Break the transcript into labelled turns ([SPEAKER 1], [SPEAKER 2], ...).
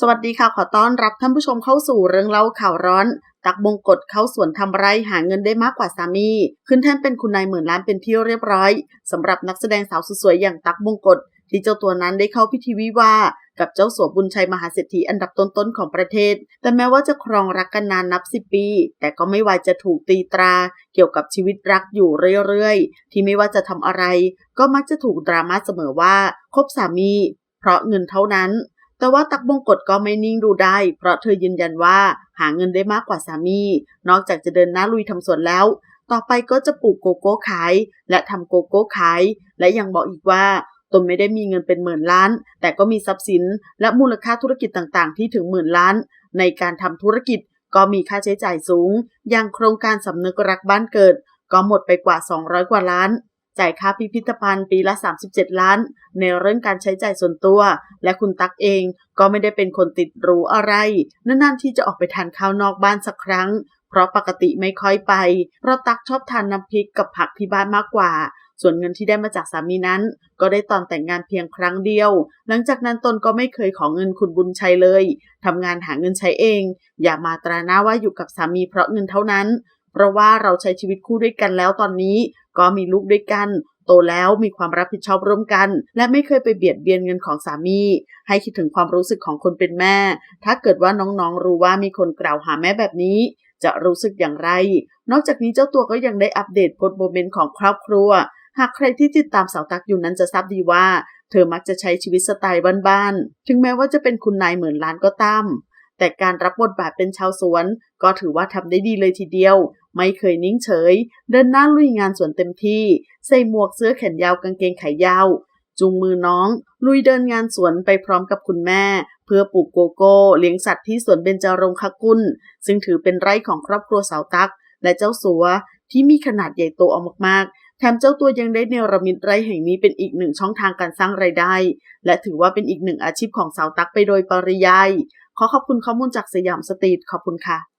[SPEAKER 1] สวัสดีค่ะ ขอต้อนรับท่านผู้ชมเข้าสู่เรื่องเล่าข่าวร้อน ตักบงกฎเข้าสวนทำไรหาเงินได้มากกว่าสามี ขึ้นแท่นเป็นคุณนายหมื่นล้านเป็นที่เรียบร้อยสำหรับนักแสดงสาวสวยๆอย่างตักบงกฎที่เจ้าตัวนั้นได้เข้าพิธีวิวากับเจ้าสัวบุญชัยมหาเศรษฐีอันดับต้นๆของประเทศ แต่แม้ว่าจะครองรักกันนานนับสิบปี แต่ก็ไม่วายจะถูกตีตรา เกี่ยวกับชีวิตรักอยู่เรื่อยๆ ที่ไม่ว่าจะทำอะไร ก็มักจะถูกดราม่าเสมอว่าคบสามี เพราะเงินเท่านั้น แต่ว่าตักบงกฎก็ไม่นิ่งดูได้ เพราะเธอยืนยันว่าหาเงินได้มากกว่าสามี นอกจากจะเดินหน้าลุยทำสวนแล้ว ต่อไปก็จะปลูกโกโก้ขาย และทำโกโก้ขาย และยังบอกอีกว่าตนไม่ได้มีเงินเป็นหมื่นล้าน แต่ก็มีทรัพย์สิน และมูลค่าธุรกิจต่างๆ ที่ถึงหมื่นล้าน ในการทำธุรกิจก็มีค่าใช้จ่ายสูง อย่างโครงการสำนึกรักบ้านเกิด ก็หมดไปกว่า 200 กว่าล้าน จ่ายค่าพิพิธภัณฑ์ปีละ 37 ล้าน ในเรื่องการใช้จ่ายส่วนตัว และคุณตั๊กเองก็ไม่ได้เป็นคนติดหรูอะไร นานๆที่จะออกไปทานข้าวนอกบ้านสักครั้ง เพราะปกติไม่ค่อยไป เพราะตั๊กชอบทานน้ำพริกกับผักที่บ้านมากกว่า ส่วนเงินที่ได้มาจากสามีนั้น ก็ได้ตอนแต่งงานเพียงครั้งเดียว หลังจากนั้นตนก็ไม่เคยขอเงินคุณบุญชัยเลยทำงานหาเงินใช้เอง อย่ามาตราหน้าว่าอยู่กับสามีเพราะเงินเท่านั้น เพราะว่าเราใช้ชีวิตคู่ด้วยกันแล้วตอนนี้ ก็มีลูกด้วยกัน โตแล้วมีความรับผิดชอบร่วมกัน และไม่เคยไปเบียดเบียนเงินของสามี ให้คิดถึงความรู้สึกของคนเป็นแม่ ถ้าเกิดว่าน้องๆรู้ว่ามีคนกล่าวหาแม่แบบนี้ จะรู้สึกอย่างไร นอกจากนี้เจ้าตัวก็ยังได้อัปเดตโพสต์โมเมนต์ของครอบครัว หากใครที่ติดตามสาวตักอยู่นั้นจะทราบดีว่าเธอมักจะใช้ชีวิตสไตล์บ้านๆ ถึงแม้ว่าจะเป็นคุณนายเหมือนล้านก็ตาม แต่การรับบทบาทเป็นชาวสวน ก็ถือว่าทำได้ดีเลยทีเดียว ไม่เคยนิ่งเฉย เดินหน้าลุยงานสวนเต็มที่ ใส่หมวกเสื้อแขนยาวกางเกงขายาว จูงมือน้อง ลุยเดินงานสวนไปพร้อมกับคุณแม่ เพื่อปลูกโกโก้เลี้ยงสัตว์ที่สวนเบญจรงคกุล ซึ่งถือเป็นไร่ของครอบครัวสาวตัก และเจ้าสัวที่มีขนาดใหญ่โตออกมากๆ แถมเจ้าตัวยังได้เนรมิตไร่แห่งนี้เป็นอีกหนึ่งช่องทางการสร้างไรายได้ และถือว่าเป็นอีกหนึ่งอาชีพของสาวตักไปโดยปริยาย ขอขอบคุณข้อมูลจากสยามสตรีทขอบคุณค่ะ